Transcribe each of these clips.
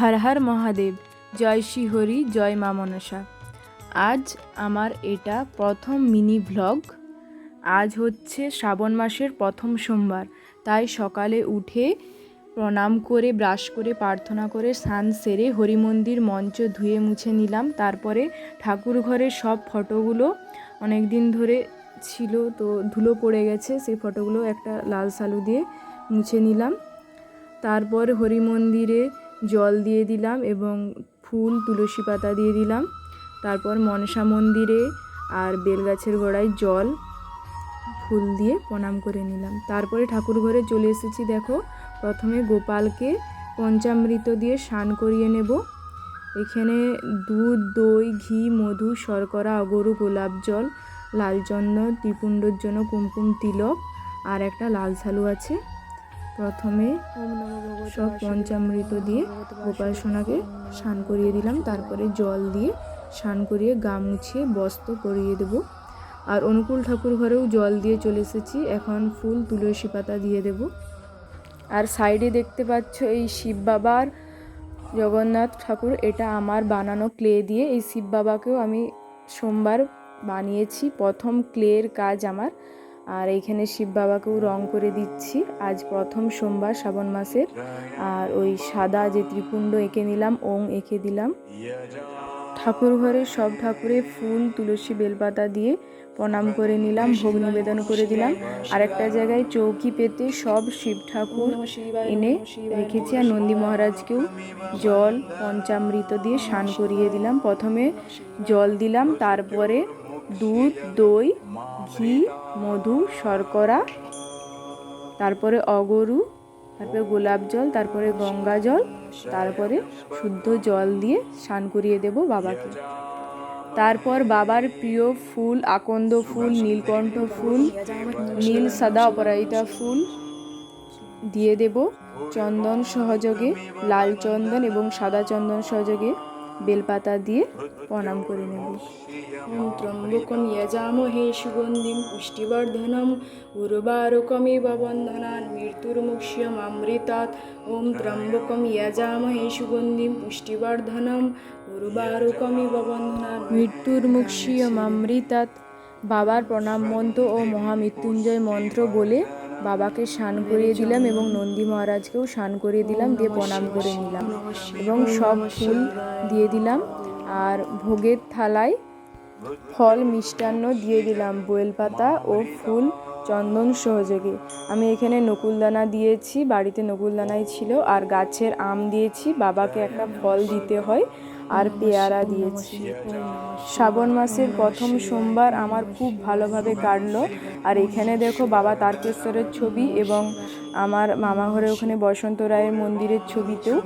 হর হর মহাদেব, জয় শ্রী হরি জয় মা মনসা। আজ আমার এটা প্রথম মিনি ভ্লগ আজ হচ্ছে শ্রাবণ মাসের প্রথম সোমবার, তাই সকালে উঠে প্রণাম করে, ব্রাশ করে, প্রার্থনা করে, স্নান সেরে হরি মন্দির মঞ্চ ধুয়ে মুছে নিলাম। তারপরে ঠাকুর ঘরের সব ফটোগুলো অনেক দিন ধরে ছিল, তো ধুলো পড়ে গেছে, সেই ফটোগুলো একটা লাল সালু দিয়ে মুছে নিলাম। তারপর হরি মন্দিরে জল দিয়ে দিলাম এবং ফুল, তুলসী পাতা দিয়ে দিলাম। তারপর মনসা মন্দিরে আর বেলগাছের গোড়ায় জল, ফুল দিয়ে প্রণাম করে নিলাম। তারপরে ঠাকুর ঘরে চলে এসেছি, দেখো। প্রথমে গোপালকে পঞ্চামৃত দিয়ে স্নান করিয়ে নেব। এখানে দুধ, দই, ঘি, মধু, শর্করা, অগরু, গোলাপ জল লাল চন্দন ত্রিপুণ্ডর জন্য কুমকুম তিলক আর একটা লাল সালু আছে। প্রথমে সব পঞ্চামৃত দিয়ে গোপাল সোনাকে স্নান করিয়ে দিলাম। তারপরে জল দিয়ে স্নান করিয়ে গা মুছিয়ে বস্ত্র পরিয়ে দেব। আর অনুকূল ঠাকুর ঘরেও জল দিয়ে চলে এসেছি। এখন ফুল তুলসী পাতা দিয়ে দেব। আর সাইডে দেখতে পাচ্ছ এই শিব বাবার জগন্নাথ ঠাকুর। এটা আমার বানানো ক্লে দিয়ে এই শিব বাবাকেও আমি সোমবার বানিয়েছি। প্রথম ক্লের কাজ আমার। আর এইখানে শিব বাবাকেও রং করে দিচ্ছি। আজ প্রথম সোমবার শ্রাবণ মাসের। আর ওই সাদা যে ত্রিপুণ্ড এঁকে নিলাম, ওং এঁকে দিলাম। ঠাকুর ঘরে সব ঠাকুরে ফুল, তুলসী বেলপাতা দিয়ে প্রণাম করে নিলাম, ভোগ নিবেদন করে দিলাম। আর একটা জায়গায় চৌকি পেতে সব শিব ঠাকুর এনে রেখেছি আর নন্দী মহারাজকেও জল, পঞ্চামৃত দিয়ে স্নান করিয়ে দিলাম। প্রথমে জল দিলাম, তারপরে দুধ, দই, ঘি, মধু, শর্করা, তারপরে অগরু, তারপরে গোলাপ জল, তারপরে গঙ্গা জল, তারপরে শুদ্ধ জল দিয়ে স্নান করিয়ে দেব বাবাকে। তারপর বাবার প্রিয় ফুল, আকন্দ ফুল, নীলকণ্ঠ ফুল, নীল সাদা অপরাজিতা ফুল দিয়ে দেব। চন্দন সহযোগে, লাল চন্দন এবং সাদা চন্দন সহযোগে বেলপাতা দিয়ে প্রণাম করে নেব। ত্রম্বকম যজামহে সুগন্ধিম পুষ্টিবর্ধনম। উর্বারুকমিব বন্ধনান মৃত্যুর্মুক্ষ্যমৃতাৎ ওম ত্রম্বকম যজামহে সুগন্ধিম পুষ্টিবর্ধনম। উর্বারুকমিব বন্ধনান মৃত্যুর্মুক্ষ্যমৃতাৎ বাবার প্রণাম মন্ত্র ও মহামৃত্যুঞ্জয় মন্ত্র বলে বাবাকে স্নান করিয়ে দিলাম এবং নন্দী মহারাজকেও স্নান করিয়ে দিলাম, দিয়ে প্রণাম করে নিলাম এবং সব ফুল দিয়ে দিলাম আর ভোগের থালায় ফল মিষ্টান্ন দিয়ে দিলাম, বয়েল পাতা ও ফুল চন্দন সহযোগে। আমি এখানে নকুলদানা দিয়েছি, বাড়িতে নকুলদানাই ছিল আর গাছের আম দিয়েছি, বাবাকে একটা ফল দিতে হয়। আর পেয়ারা দিয়েছি। শ্রাবণ মাসের প্রথম সোমবার আমার খুব ভালোভাবে কাটলো। আর এখানে দেখো বাবা তারকেশ্বরের ছবি এবং আমার মামা ঘরে ওখানে বসন্ত রায়ের মন্দিরের ছবিতেও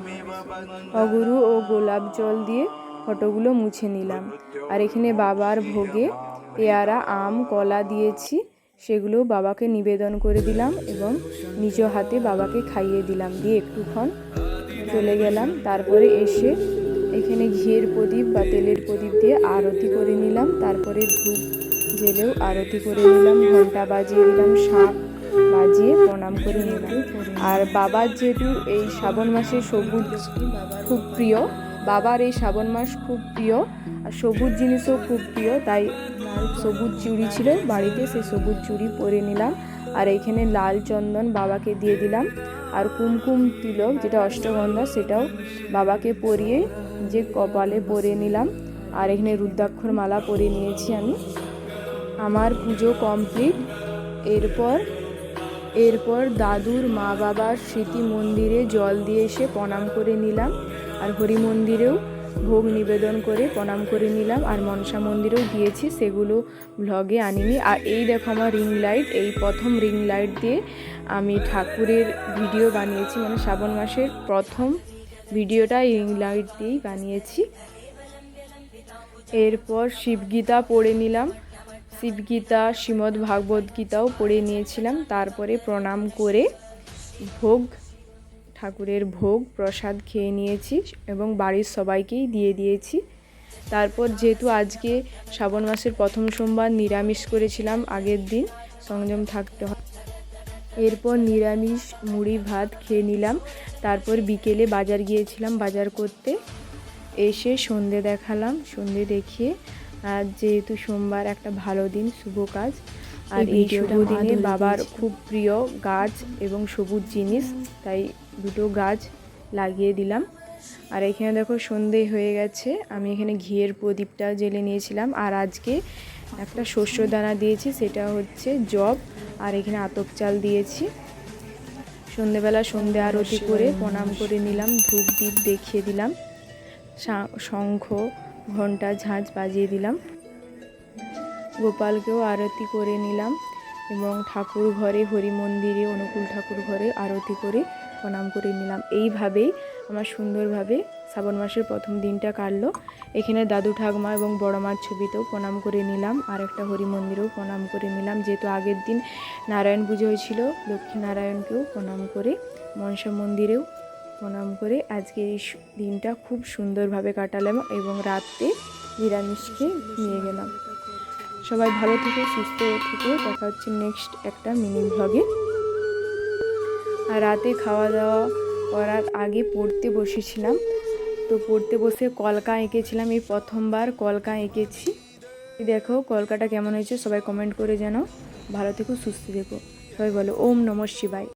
অগুরু ও গোলাপ জল দিয়ে ফটোগুলো মুছে নিলাম। আর এখানে বাবার ভোগে পেয়ারা, আম, কলা দিয়েছি। সেগুলো বাবাকে নিবেদন করে দিলাম এবং নিজ হাতে বাবাকে খাইয়ে দিলাম। দিয়ে একটুক্ষণ চলে গেলাম। তারপরে এসে এখানে ঘিয়ের প্রদীপ বা তেলের প্রদীপ দিয়ে আরতি করে নিলাম। তারপরে ধূপ জেলেও আরতি করে নিলাম। ঘণ্টা বাজিয়ে দিলাম শাঁখ বাজিয়ে প্রণাম করে নিলাম। আর বাবার যেহেতু এই শ্রাবণ মাসে সবুজ খুব প্রিয়, বাবার এই শ্রাবণ মাস খুব প্রিয়, আর সবুজ জিনিসও খুব প্রিয়, তাই সবুজ চুড়ি ছিল বাড়িতে সেই সবুজ চুড়ি পরে নিলাম। আর এখানে লাল চন্দন বাবাকে দিয়ে দিলাম। আর কুমকুম তিলক, যেটা অষ্টগন্ধা, সেটাও বাবাকে পরিয়ে যে কপালে পরে নিলাম, আর এখানে রুদ্রাক্ষর মালা পরে নিয়েছি আমি। আমার পুজো কমপ্লিট। এরপর এরপর দাদুর মা বাবার স্মৃতি মন্দিরে জল দিয়ে এসে প্রণাম করে নিলাম, আর হরি মন্দিরেও ভোগ নিবেদন করে প্রণাম করে নিলাম, আর মনসা মন্দিরেও দিয়েছি সেগুলো ভ্লগে আনিনি। আর এই দেখো আমার রিং লাইট এই প্রথম রিং লাইট দিয়ে আমি ঠাকুরের ভিডিও বানিয়েছি মানে শ্রাবণ মাসের প্রথম ভিডিওটা রিং লাইট দিয়েই বানিয়েছি। এরপর শিবগীতা পড়ে নিলাম। শিবগীতা, শ্রীমদ্ ভাগবত গীতাও পড়ে নিয়েছিলাম। তারপরে প্রণাম করে ভোগ, ঠাকুরের ভোগ, প্রসাদ খেয়ে নিয়েছি এবং বাড়ির সবাইকেই দিয়ে দিয়েছি। তারপর যেহেতু আজকে শ্রাবণ মাসের প্রথম সোমবার নিরামিষ করেছিলাম, আগের দিন সংযম থাকতে হয়। এরপর নিরামিষ মুড়ি ভাত খেয়ে নিলাম। তারপর বিকেলে বাজার গিয়েছিলাম বাজার করতে। এসে সন্ধে দেখালাম সন্ধে দেখিয়ে আর যেহেতু সোমবার একটা ভালো দিন শুভ কাজ। আর এই শুভ দিনে বাবার খুব প্রিয় গাছ এবং সবুজ জিনিস তাই দুটো গাছ লাগিয়ে দিলাম। আর এখানে দেখো সন্ধে হয়ে গেছে। আমি এখানে ঘিয়ের প্রদীপটা জেলে নিয়েছিলাম। আর আজকে একটা শস্য দানা দিয়েছি, সেটা হচ্ছে জব আর এখানে আতপ চাল দিয়েছি। সন্ধেবেলা সন্ধে আরতি করে প্রণাম করে নিলাম, ধূপ দ্বীপ দেখিয়ে দিলাম শঙ্খ ঘণ্টা ঝাঁঝ বাজিয়ে দিলাম। গোপালকেও আরতি করে নিলাম এবং ঠাকুর ঘরে হরি মন্দিরে অনুকূল ঠাকুর ঘরে আরতি করে প্রণাম করে নিলাম। এইভাবেই আমার সুন্দরভাবে শ্রাবণ মাসের প্রথম দিনটা কাটলো। এখানে দাদু ঠাকমা এবং বড় মার ছবিতেও প্রণাম করে নিলাম। আর একটা হরি মন্দিরেও প্রণাম করে নিলাম। যেহেতু আগের দিন নারায়ণ পুজো হয়েছিল, লক্ষ্মী নারায়ণকেও প্রণাম করে, মনসা মন্দিরেও প্রণাম করে আজকে এই দিনটা খুব সুন্দরভাবে কাটালাম এবং রাতে নিরামিষকে নিয়ে গেলাম। সবাই ভালো থেকো, সুস্থ থেকো। দেখা হচ্ছে নেক্সট একটা মিনি ভ্লগে রাতে খাওয়া দাওয়া করার আগে পড়তে বসেছিলাম। তো পড়তে বসে কলকা এঁকেছিলাম, এই প্রথমবার কলকা এঁকেছি। দেখো কলকাটা কেমন হয়েছে, সবাই কমেন্ট করে যেন ভালো থেকো, সুস্থ থেকো। সবাই বলো, ওম নমঃ শিবায়।